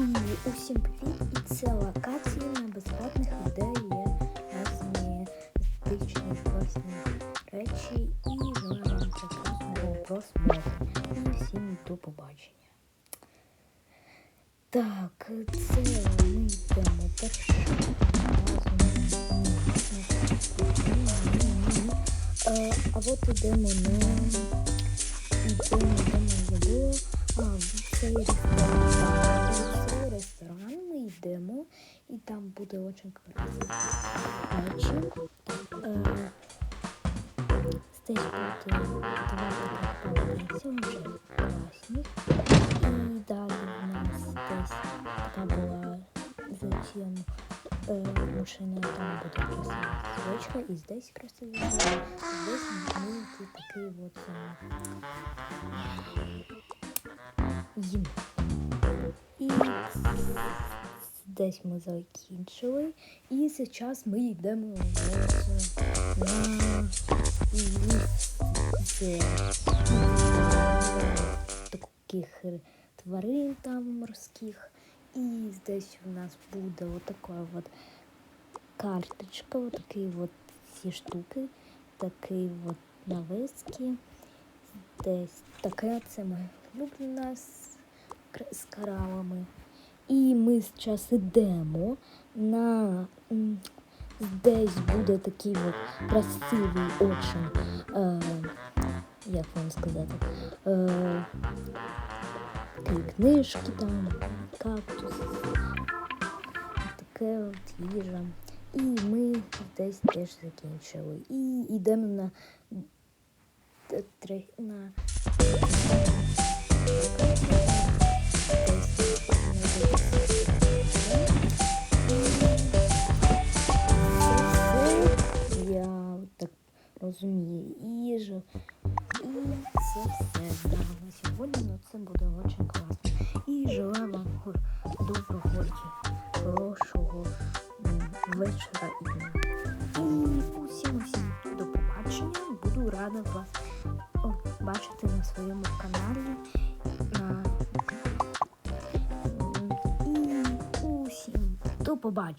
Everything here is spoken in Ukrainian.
Усім привіт! І це локації на безплатних, де є різні естетичні класні речі і вам прекрасного просмотру. І всім до побачення. Так, це ми йдемо першим. Е, А от ідемо на ідемо, ідемо, забула. А, в цей ресторан. Йдемо, і там буде дуже красиво. Речі. Е, Здесь буде давати подобається, вже класні. І далі в нас десь така була затем е, машина, там буде красива свечка, і здесь красива свечка. Здесь маленький такий вот е, їм. І десь ми закінчили. І зараз ми йдемо на таких тварин там морських. І здесь у нас буде вот такая вот карточка, вот такие вот ці штуки, такий вот навески. Десь таке це моя улюблена з, кра- з коралами. І ми зараз йдемо на десь буде такий от красивий очень, е, як вам сказати, е, книжки там, кактус, таке от їжа. І ми десь теж закінчили. І йдемо на, на розумію, їжа. І це все на сьогодні, ну це буде дуже класно. І желаю вам доброго, хорошого вечора і дня. І усім усім до побачення. Буду рада вас бачити на своєму каналі. На... І усім до побачення.